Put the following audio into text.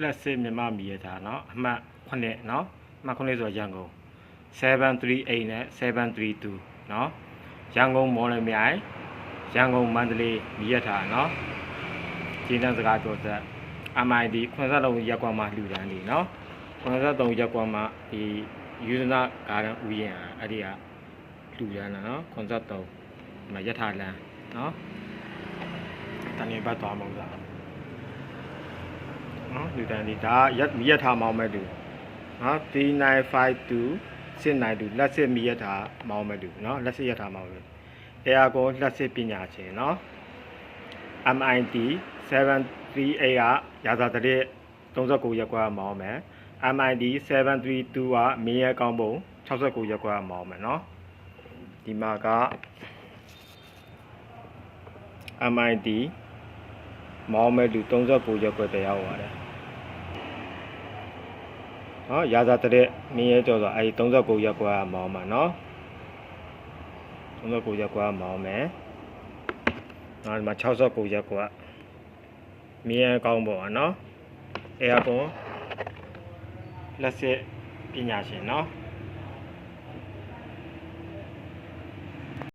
လက်စစ်မြမမီရတာเนาะအမှတ်9เนาะအမှတ်9ဆိုတော့ရန်ကုန်738နဲ့732เนาะရန်ကုန်မော်လမြိုင်ရန်ကုန်မန္တလေးမီရတာเนาะကျင်းတန်းစကားပြောသက် MID 83ရက်ကွာမှာလူတန်းနေเนาะ83ရက်ကွာမှာဒီယူဇနာဂါရန်ဥယျာဉ်အဲ့ဒီကလူရန်တာเนาะ83မှာယထာလန်เนาะတန်နေဘတ်သွားမှာလား နော်လူတန်းဒီဒါရက်မီရထားမောင်းမဲ့လူနော်3952 692လက်စစ်မီရထားမောင်းမဲ့လူနော်လက်စစ်ရထားမောင်းမဲ့အဲယာကွန်လက်စစ်ပညာရှင်နော် MIT 738ကရာဇာတရက်39ရက်ကွာမောင်းမယ် MIT 732ကမင်းရဲကောင်းပုံ69ရက်ကွာမောင်းမယ်နော်ဒီမှာက MIT မောင်းမဲ့လူ39ရက်ကွက်တရားဟောရတယ် နော်ရာဇာတရက်မင်းရဲကျော်ဆိုအဲဒီ39ရက်ကွက်ကမောင်းမှာနော်39ရက်ကွက်ကမောင်းမယ်နော်ဒီမှာ69ရက်ကွက်မင်းရဲကောင်းပေါ့နော်အဲအကွန်လက်စစ်ပညာရှင်နော်